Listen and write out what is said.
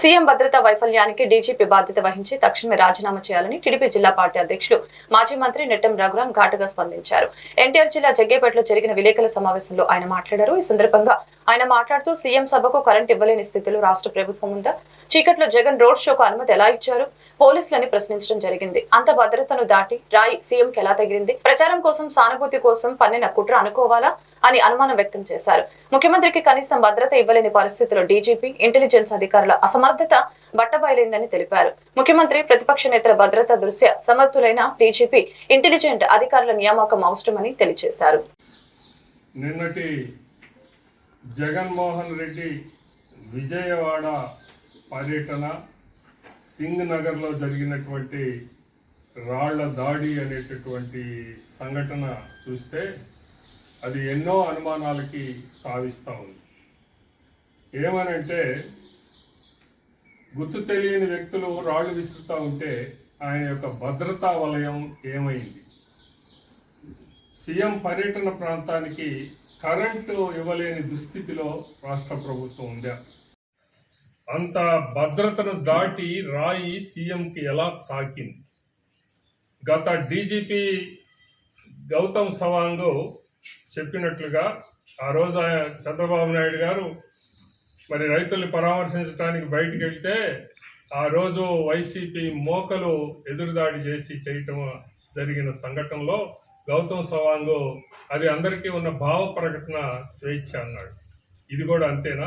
CM భద్రతా వైఫల్యానికి DGP బాధ్యత వహించి తక్షణమే రాజీనామా చేయాలని టీడీపీ జిల్లా పార్టీ అధ్యక్షులు మాజీ మంత్రి నెట్టం రఘురాం ఘాటుగా స్పందించారు. ఎన్టీఆర్ జిల్లా జగ్గేపేటలో జరిగిన విలేకరుల సమావేశంలో ఆయన మాట్లాడారు. ఈ సందర్భంగా ఆయన మాట్లాడుతూ సీఎం సభకు కరెంట్ ఇవ్వలేని స్థితిలో రాష్ట్ర ప్రభుత్వం ఉందా? చీకట్లో జగన్ రోడ్ షోకు అనుమతి ఎలా ఇచ్చారు? పోలీసులని ప్రశ్నించడం జరిగింది. అంత భద్రతను దాటి రాయి సీఎంకి ఎలా తగిలింది? ప్రచారం కోసం సానుభూతి కోసం పన్నిన కుట్ర అనుకోవాలా? అని అనుమానం వ్యక్తం చేశారు. ముఖ్యమంత్రికి కనీసం భద్రత ఇవ్వలేని పరిస్థితిలో డీజీపీ ఇంటెలిజెన్స్ అధికారుల అసమర్థత బట్టబయలైందని తెలిపారు. ముఖ్యమంత్రి ప్రతిపక్ష నేతల భద్రత దృశ్య సమర్థులైన డీజీపీ ఇంటెలిజెంట్ అధికారుల నియామకం అవసరమని తెలియజేశారు. నిన్నటి జగన్మోహన్ రెడ్డి విజయవాడ పర్యటన సింగ్ నగర్లో జరిగినటువంటి రాళ్ళ దాడి అనేటటువంటి సంఘటన చూస్తే అది ఎన్నో అనుమానాలకి తావిస్తూ ఉంది. ఏమనంటే గుర్తు తెలియని వ్యక్తులు రాళ్ళు విసురుతూ ఉంటే ఆయన యొక్క భద్రతా వలయం ఏమైంది? సీఎం పర్యటన ప్రాంతానికి కరెంటు ఇవ్వలేని దుస్థితిలో రాష్ట్ర ప్రభుత్వం ఉందా? అంత భద్రతను దాటి రాయి సీఎంకి ఎలా తాకింది? గత డీజీపీ గౌతమ్ సవాంగ్ చెప్పినట్లుగా ఆ రోజు చంద్రబాబు నాయుడు గారు మరి రైతుల్ని పరామర్శించడానికి బయటికి వెళ్తే ఆ రోజు వైసీపీ మోకలు ఎదురుదాడి చేసి చేయటం జరిగిన సంఘటనలో గౌతమ్ సవాంగ్ అది అందరికీ ఉన్న భావ ప్రకటన స్వేచ్ఛ అన్నాడు. ఇది కూడా అంతేనా?